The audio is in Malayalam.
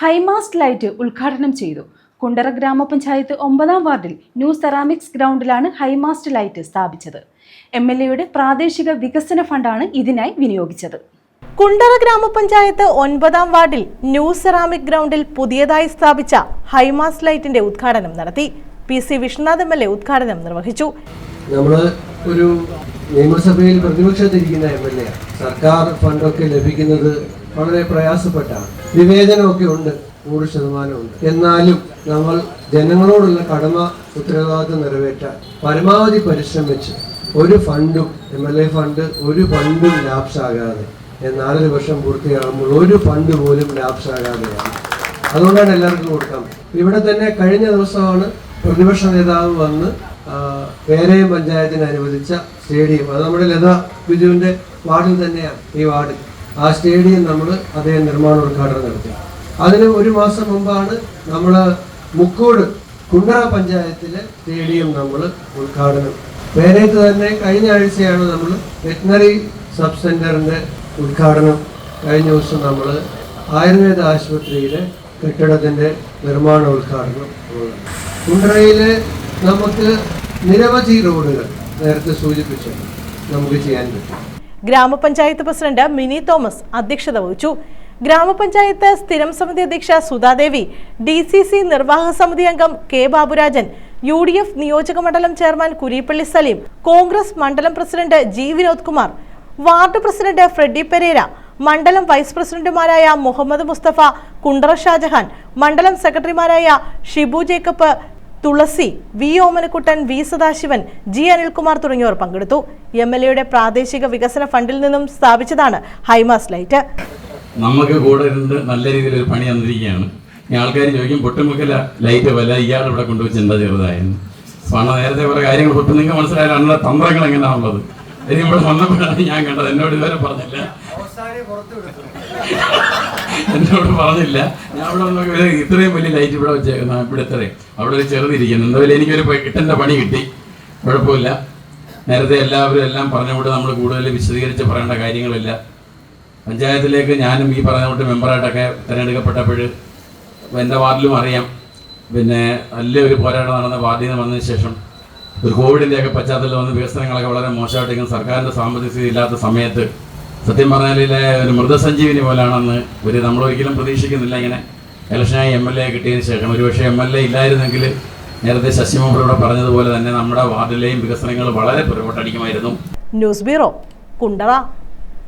ഹൈമാസ്റ്റ് ലൈറ്റ് ഉദ്ഘാടനം ചെയ്തു. കുണ്ടറ ഗ്രാമപഞ്ചായത്ത് ഒമ്പതാം വാർഡിൽ ന്യൂ സെറാമിക്സ് ഗ്രൗണ്ടിലാണ് ഹൈമാസ്റ്റ് ലൈറ്റ് സ്ഥാപിച്ചത്. എം എൽ എയുടെ പ്രാദേശിക വികസന ഫണ്ടാണ് ഇതിനായി വിനിയോഗിച്ചത്. കുണ്ടറ ഗ്രാമപഞ്ചായത്ത് ഒൻപതാം വാർഡിൽ ന്യൂ സെറാമിക് ഗ്രൗണ്ടിൽ പുതിയതായി സ്ഥാപിച്ച ഹൈമാസ് ലൈറ്റിന്റെ ഉദ്ഘാടനം നടത്തി P C Vishnunath M L A ഉദ്ഘാടനം നിർവഹിച്ചു. നമ്മൾ ഒരു നിയമസഭയിൽ പ്രതിപക്ഷത്തിരിക്കുന്ന എം എൽ എ സർക്കാർ ഫണ്ടൊക്കെ ലഭിക്കുന്നത് വളരെ പ്രയാസപ്പെട്ടാണ്. വിവേചനമൊക്കെ ഉണ്ട് നൂറ് ശതമാനമുണ്ട്. എന്നാലും നമ്മൾ ജനങ്ങളോടുള്ള കടമ ഉത്തരവാദിത്വം നിറവേറ്റാൻ പരമാവധി പരിശ്രമിച്ച് ഒരു ഫണ്ടും എം എൽ എ ഫണ്ട് ഒരു ഫണ്ടും ലാപ്സാകാതെ നാലര വർഷം പൂർത്തിയാകുമ്പോൾ ഒരു ഫണ്ട് പോലും ലാപ്സ് ആകാതെയാണ്. അതുകൊണ്ടാണ് എല്ലാവർക്കും കൊടുക്കാം. ഇവിടെ തന്നെ കഴിഞ്ഞ ദിവസമാണ് പ്രതിപക്ഷ നേതാവ് വന്ന് പേരയം പഞ്ചായത്തിന് അനുവദിച്ച സ്റ്റേഡിയം. അത് നമ്മുടെ ലത ബിജുവിന്റെ വാർഡിൽ തന്നെയാണ് ഈ വാർഡിൽ ആ സ്റ്റേഡിയം നമ്മൾ അദ്ദേഹം നിർമ്മാണ ഉദ്ഘാടനം നടത്തി. അതിന് ഒരു മാസം മുമ്പാണ് നമ്മൾ മുക്കോട് കുണ്ടറ പഞ്ചായത്തിലെ സ്റ്റേഡിയം നമ്മൾ ഉദ്ഘാടനം. പേരയത്ത് തന്നെ കഴിഞ്ഞ ആഴ്ചയാണ് നമ്മൾ വെറ്റിനറി സബ് സെന്ററിന്റെ ഉദ്ഘാടനം. കഴിഞ്ഞ ദിവസം നമ്മൾ ആയുർവേദ ആശുപത്രിയിലെ കെട്ടിടത്തിന്റെ നിർമ്മാണ ഉദ്ഘാടനം. കുണ്ടറയിലെ നമുക്ക് നിരവധി റോഡുകൾ നേരത്തെ സൂചിപ്പിച്ചു നമുക്ക് ചെയ്യാൻ പറ്റും. ഗ്രാമപഞ്ചായത്ത് പ്രസിഡന്റ് മിനി തോമസ് അധ്യക്ഷത വഹിച്ചു. ഗ്രാമപഞ്ചായത്ത് സ്ഥിരം സമിതി അധ്യക്ഷ സുധാദേവി ഡി സി സി നിർവാഹക സമിതി അംഗം K Baburajan U D F നിയോജക മണ്ഡലം ചെയർമാൻ കുരിപ്പള്ളി സലീം കോൺഗ്രസ് മണ്ഡലം president G Vinod Kumar ward president Freddy Pereira മണ്ഡലം വൈസ് പ്രസിഡന്റുമാരായ മുഹമ്മദ് മുസ്തഫ കുണ്ടറ ഷാജഹാൻ മണ്ഡലം സെക്രട്ടറിമാരായ Shibu Jacob Thulasi V Omanakuttan V Sadasivan G Anilkumar തുടങ്ങിയവർ പങ്കെടുത്തു. എം എൽ എയുടെ പ്രാദേശിക വികസന ഫണ്ടിൽ നിന്നും സ്ഥാപിച്ചതാണ് ഹൈമാസ് ലൈറ്റ്. നമുക്ക് കൂടെ ഇരുന്ന് നല്ല രീതിയിൽ ഒരു പണി തന്നിരിക്കുകയാണ്. ഈ ആൾക്കാർ ചോദിക്കും പൊട്ടുമുക്കല ലൈറ്റ് വല്ല ഇയാൾ ഇവിടെ കൊണ്ടുവച്ച് എന്താ ചെറുതായിരുന്നു പണ നേരത്തെ കുറെ കാര്യങ്ങൾ പൊട്ടും. നിങ്ങൾക്ക് മനസ്സിലായാലും അതിനുള്ള തന്ത്രങ്ങൾ എങ്ങനെയാണുള്ളത്? ഇനി ഇവിടെ വന്നപ്പോഴാണ് ഞാൻ കണ്ടത്. എന്നോട് ഇതുവരെ പറഞ്ഞില്ല. എന്നോട് പറഞ്ഞില്ല. ഞാൻ അവിടെ വന്നപ്പോൾ ഇത്രയും വലിയ ലൈറ്റ് ഇവിടെ വെച്ചേക്കുന്ന. ഇവിടെ ഇത്രയും. അവിടെ ഒരു ചെറുതിരിക്കുന്നു എന്തായാലും എനിക്കൊരു കിട്ടേണ്ട പണി കിട്ടി. കുഴപ്പമില്ല. നേരത്തെ എല്ലാവരും എല്ലാം പറഞ്ഞുകൊണ്ട് നമ്മൾ കൂടുതൽ വിശദീകരിച്ച് പറയേണ്ട കാര്യങ്ങളില്ല. പഞ്ചായത്തിലേക്ക് ഞാനും ഈ പറഞ്ഞ കൂട്ട് മെമ്പറായിട്ടൊക്കെ തിരഞ്ഞെടുക്കപ്പെട്ടപ്പോൾ എന്റെ വാർഡിലും അറിയാം. പിന്നെ നല്ലൊരു പോരാട്ടം നടന്ന വാർഡിൽ നിന്ന് വന്നതിന് ശേഷം ഒരു കോവിഡിന്റെയൊക്കെ പശ്ചാത്തലത്തിൽ വന്ന് വികസനങ്ങളൊക്കെ വളരെ മോശമായിട്ടെങ്കിലും സർക്കാരിന്റെ സാമ്പത്തിക സ്ഥിതി ഇല്ലാത്ത സമയത്ത് സത്യം പറഞ്ഞാൽ ഒരു മൃതസഞ്ജീവിനി പോലാണെന്ന് ഒരു നമ്മളൊരിക്കലും പ്രതീക്ഷിക്കുന്നില്ല. ഇങ്ങനെ ഇലക്ഷനായി എം എൽ എ കിട്ടിയതിന് ശേഷം ഒരുപക്ഷെ എം എൽ എ ഇല്ലായിരുന്നെങ്കിൽ നേരത്തെ ശശിമോഹൻ ഇവിടെ പറഞ്ഞതുപോലെ തന്നെ നമ്മുടെ വാർഡിലെയും വികസനങ്ങൾ വളരെ പുറകോട്ടടിക്കുമായിരുന്നു ന്യൂസ് ബ്യൂറോ കുണ്ടറ.